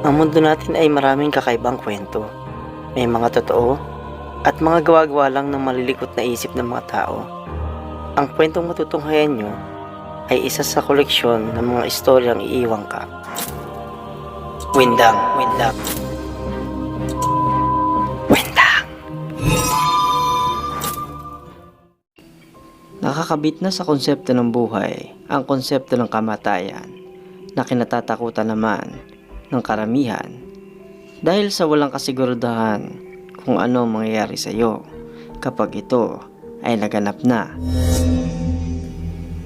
Ang mundo natin ay maraming kakaibang kwento. May mga totoo at mga gawa-gawa lang ng malilikot na isip ng mga tao. Ang kwentong matutunghayan nyo ay isa sa koleksyon ng mga istoryang iiwang ka. Windang, windang. Windang! Nakakabit na sa konsepto ng buhay ang konsepto ng kamatayan na kinatatakutan naman ng karamihan dahil sa walang kasiguraduhan kung ano ang mangyayari sa iyo kapag ito ay naganap na.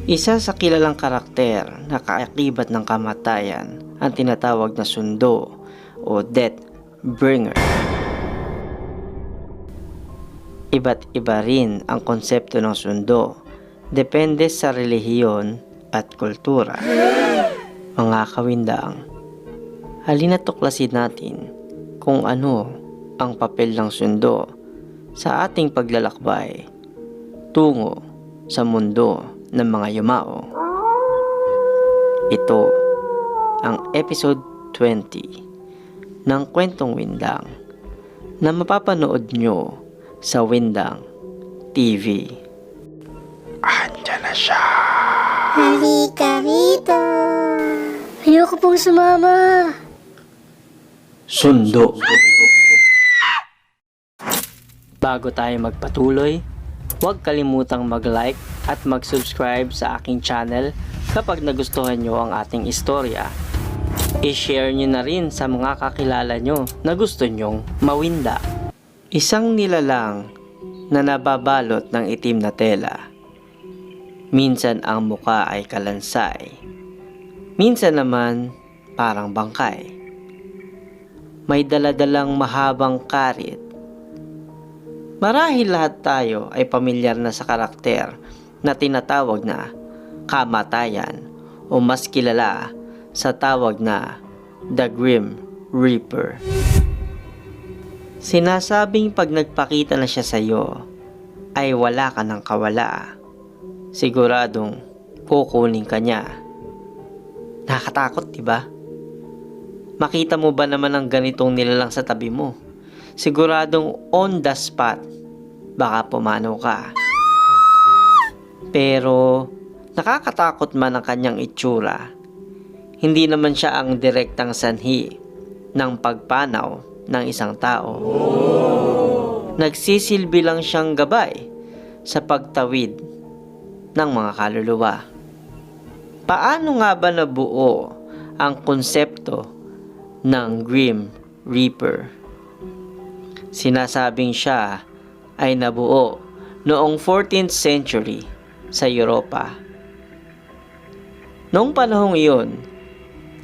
Isa sa kilalang karakter na kaakibat ng kamatayan ang tinatawag na sundo o death bringer. Iba't iba rin ang konsepto ng sundo depende sa relihiyon at kultura. Mga kawindang, halina tuklasin natin kung ano ang papel ng sundo sa ating paglalakbay tungo sa mundo ng mga yumao. Ito ang episode 20 ng Kwentong Windang na mapapanood nyo sa Windang TV. Andiyan na siya! Halika rito. Ayoko pong sumama. Sundo. Bago tayo magpatuloy, huwag kalimutang mag-like at mag-subscribe sa aking channel kapag nagustuhan nyo ang ating istorya. I-share nyo na rin sa mga kakilala nyo na gusto nyong mawinda. Isang nilalang na nababalot ng itim na tela. Minsan ang muka ay kalansay. Minsan naman parang bangkay may daladalang mahabang karit. Marahil lahat tayo ay pamilyar na sa karakter na tinatawag na kamatayan o mas kilala sa tawag na The Grim Reaper. Sinasabing pag nagpakita na siya sa iyo ay wala ka ng kawala. Siguradong kukunin ka niya. Nakatakot, di ba? Makita mo ba naman ang ganitong nilalang sa tabi mo? Siguradong on the spot, baka pumanaw ka. Pero nakakatakot man ang kanyang itsura. Hindi naman siya ang direktang sanhi ng pagpanaw ng isang tao. Nagsisilbi lang siyang gabay sa pagtawid ng mga kaluluwa. Paano nga ba nabuo ang konsepto ng Grim Reaper. Sinasabing siya ay nabuo noong 14th century sa Europa. Noong panahong iyon,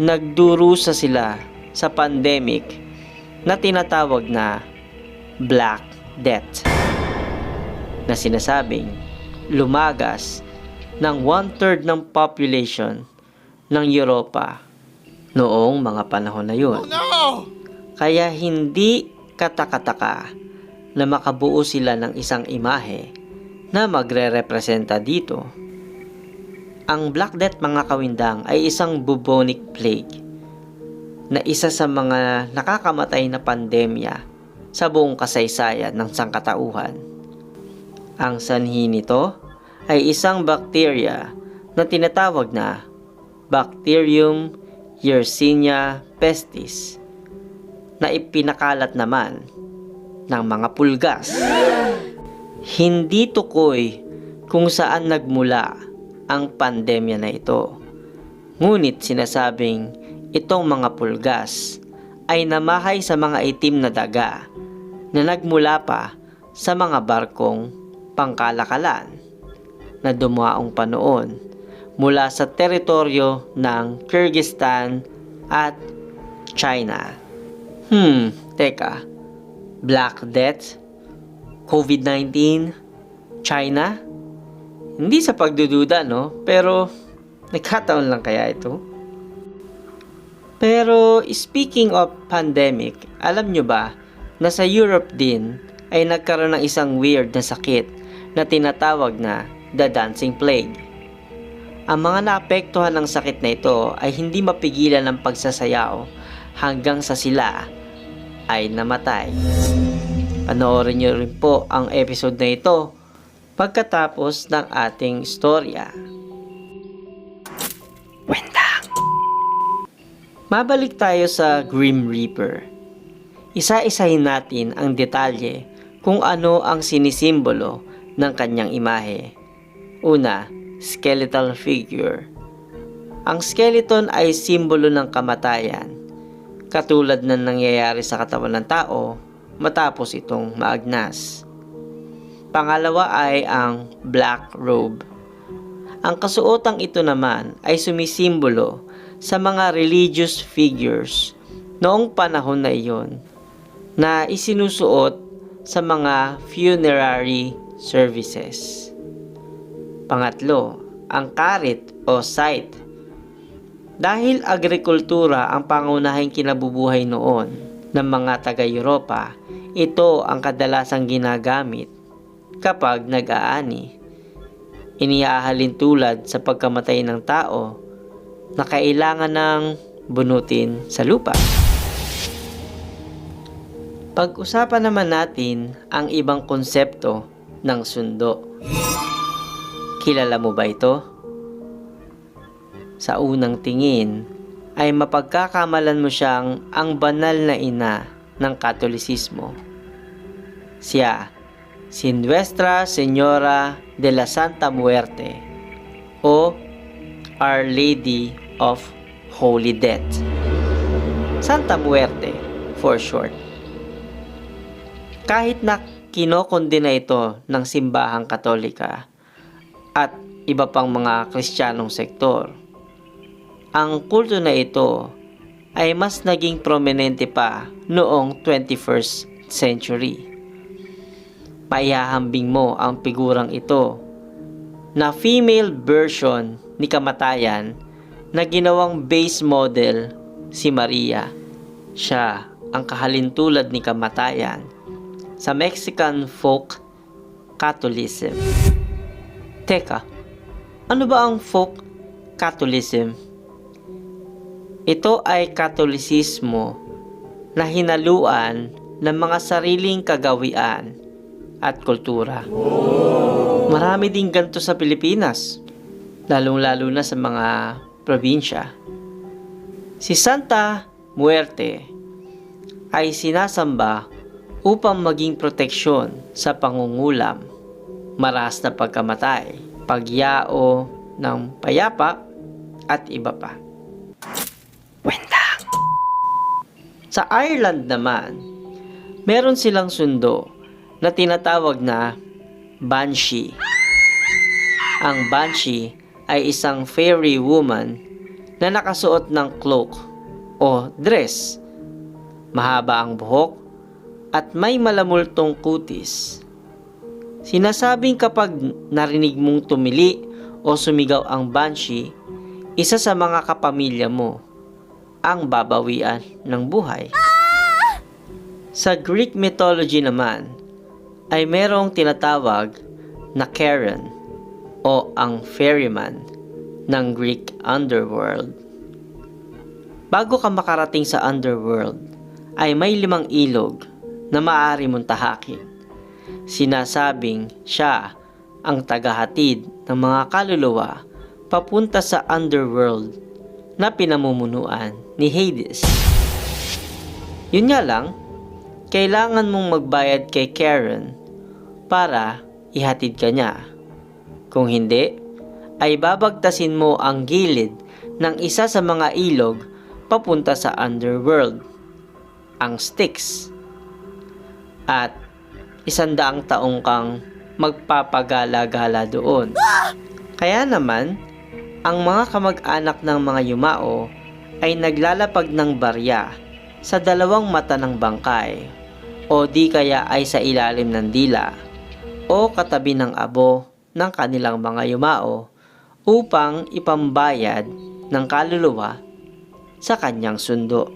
nagdurusa sila sa pandemic na tinatawag na Black Death na sinasabing lumagas ng one-third ng population ng Europa noong mga panahon na yun. Kaya hindi katakataka na makabuo sila ng isang imahe na magre-representa dito. Ang Black Death mga kawindang ay isang bubonic plague na isa sa mga nakakamatay na pandemya sa buong kasaysayan ng sangkatauhan. Ang sanhi nito ay isang bakterya na tinatawag na Bacterium Yersinia pestis na ipinakalat naman ng mga pulgas. Hindi tukoy kung saan nagmula ang pandemya na ito. Ngunit sinasabing itong mga pulgas ay namahay sa mga itim na daga na nagmula pa sa mga barkong pangkalakalan na dumaong panoon mula sa teritoryo ng Kyrgyzstan at China. Hmm, teka. Black Death? COVID-19? China? Hindi sa pagdududa, no? Pero, nagkataon lang kaya ito? Pero, speaking of pandemic, alam nyo ba na sa Europe din ay nagkaroon ng isang weird na sakit na tinatawag na the dancing plague. Ang mga naapektuhan ng sakit na ito ay hindi mapigilan ng pagsasayaw hanggang sa sila ay namatay. Panoorin niyo rin po ang episode na ito pagkatapos ng ating istorya. Wendang! Mabalik tayo sa Grim Reaper. Isa-isahin natin ang detalye kung ano ang sinisimbolo ng kanyang imahe. Una, skeletal figure. Ang skeleton ay simbolo ng kamatayan, katulad ng nangyayari sa katawan ng tao matapos itong maagnas. Pangalawa ay ang black robe. Ang kasuotang ito naman ay sumisimbolo sa mga religious figures noong panahon na iyon na isinusuot sa mga funerary services. Pangatlo, ang karit o scythe. Dahil agrikultura ang pangunahing kinabubuhay noon ng mga taga-Europa, ito ang kadalasang ginagamit kapag nag-aani. Inihahalin tulad sa pagkamatay ng tao na kailangan ng bunutin sa lupa. Pag-usapan naman natin ang ibang konsepto ng sundo. Kilala mo ba ito? Sa unang tingin ay mapagkakamalan mo siyang ang banal na ina ng Katolisismo. Siya, si Nuestra Señora de la Santa Muerte o Our Lady of Holy Death. Santa Muerte for short. Kahit na kinokondena ito ng simbahang katolika at iba pang mga kristyanong sektor, ang kulto na ito ay mas naging prominente pa noong 21st century. Maihahambing mo ang figurang ito na female version ni kamatayan na ginawang base model si Maria. Siya ang kahalintulad ni kamatayan sa Mexican folk Catholicism. Teka, ano ba ang folk Catholicism? Ito ay Katolisismo na hinaluan ng mga sariling kagawian at kultura. Marami din ganito sa Pilipinas, lalong-lalo na sa mga probinsya. Si Santa Muerte ay sinasamba upang maging proteksyon sa pangungulam, maras na pagkamatay, pagyao ng payapa at iba pa. Wendang! Sa Ireland naman, meron silang sundo na tinatawag na Banshee. Ang Banshee ay isang fairy woman na nakasuot ng cloak o dress. Mahaba ang buhok at may malamultong kutis. Sinasabing kapag narinig mong tumili o sumigaw ang Banshee, isa sa mga kapamilya mo ang babawian ng buhay. Sa Greek mythology naman, ay merong tinatawag na Karen o ang ferryman ng Greek underworld. Bago ka makarating sa underworld, ay may limang ilog na maaari mong tahakin. Sinasabing siya ang tagahatid ng mga kaluluwa papunta sa underworld na pinamumunuan ni Hades. Yun nga lang, kailangan mong magbayad kay Karen para ihatid ka niya. Kung hindi, ay babagtasin mo ang gilid ng isa sa mga ilog papunta sa underworld, ang Styx. At isandaang taong kang magpapagala-gala doon. Kaya naman, ang mga kamag-anak ng mga yumao ay naglalapag ng barya sa dalawang mata ng bangkay o di kaya ay sa ilalim ng dila o katabi ng abo ng kanilang mga yumao upang ipambayad ng kaluluwa sa kanyang sundo.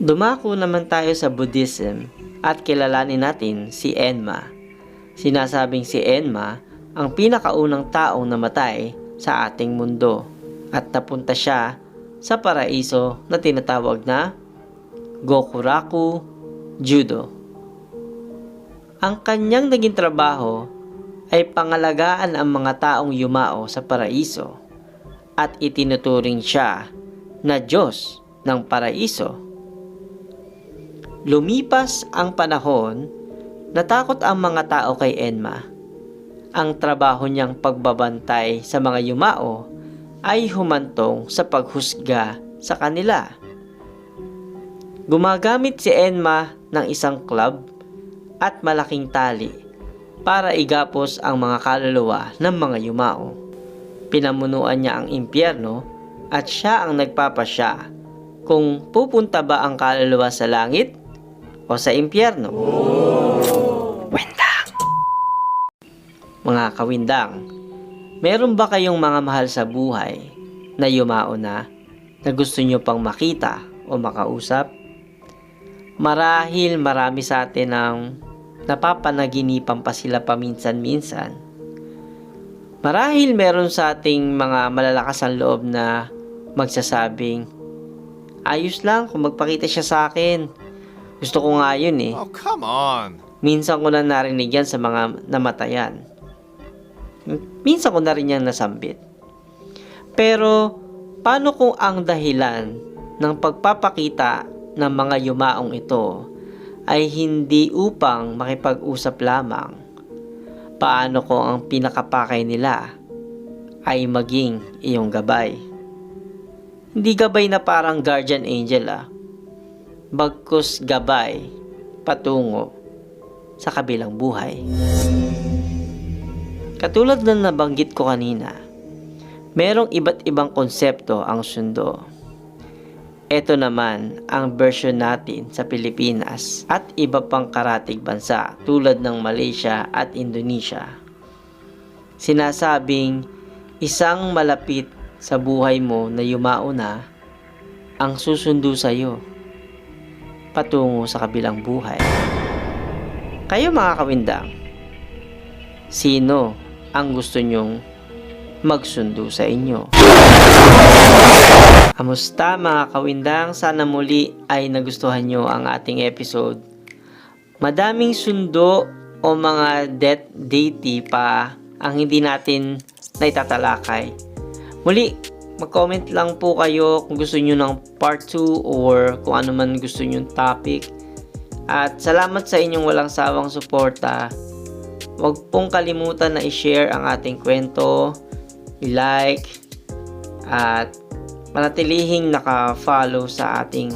Dumako naman tayo sa Buddhism at kilalanin natin si Enma. Sinasabing si Enma ang pinakaunang taong namatay sa ating mundo at napunta siya sa paraiso na tinatawag na Gokuraku Judo. Ang kanyang naging trabaho ay pangalagaan ang mga taong yumao sa paraiso at itinuturing siya na Diyos ng paraiso. Lumipas ang panahon, natakot ang mga tao kay Enma. Ang trabaho niyang pagbabantay sa mga yumao ay humantong sa paghusga sa kanila. Gumagamit si Enma ng isang club at malaking tali para igapos ang mga kaluluwa ng mga yumao. Pinamunuan niya ang impyerno at siya ang nagpapasya kung pupunta ba ang kaluluwa sa langit o sa impyerno. Wendang! Mga kawindang, meron ba kayong mga mahal sa buhay na yumao na na gusto nyo pang makita o makausap? Marahil marami sa atin ang napapanaginipan pa sila paminsan-minsan. Marahil meron sa ating mga malalakas ang loob na magsasabing, ayos lang kung magpakita siya sa akin. Gusto ko nga yun eh. Oh, come on. Minsan ko na narinig yan sa mga namatayan. Minsan ko na rin yan nasambit. Pero, paano kung ang dahilan ng pagpapakita ng mga yumaong ito ay hindi upang makipag-usap lamang? Paano kung ang pinakapakay nila ay maging iyong gabay? Hindi gabay na parang guardian angel ah. Bagkus gabay patungo sa kabilang buhay. Katulad ng nabanggit ko kanina, merong iba't ibang konsepto ang sundo. Ito naman ang version natin sa Pilipinas at iba pang karatig bansa tulad ng Malaysia at Indonesia. Sinasabing isang malapit sa buhay mo na yumao na ang susundo sa iyo patungo sa kabilang buhay. Kayo mga kawindang, sino ang gusto nyong magsundo sa inyo? Kamusta mga kawindang? Sana muli ay nagustuhan nyo ang ating episode. Madaming sundo o mga death deity pa ang hindi natin naitatalakay. Muli, mag-comment lang po kayo kung gusto nyo ng part 2 or kung ano man gusto nyo topic. At salamat sa inyong walang sawang suporta. Huwag pong kalimutan na i-share ang ating kwento, i-like, at manatilihing naka-follow sa ating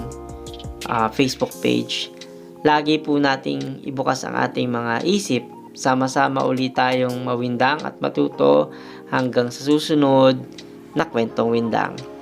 ah, Facebook page. Lagi po nating ibukas ang ating mga isip. Sama-sama ulit tayong mawindang at matuto hanggang sa susunod na kwentong windang.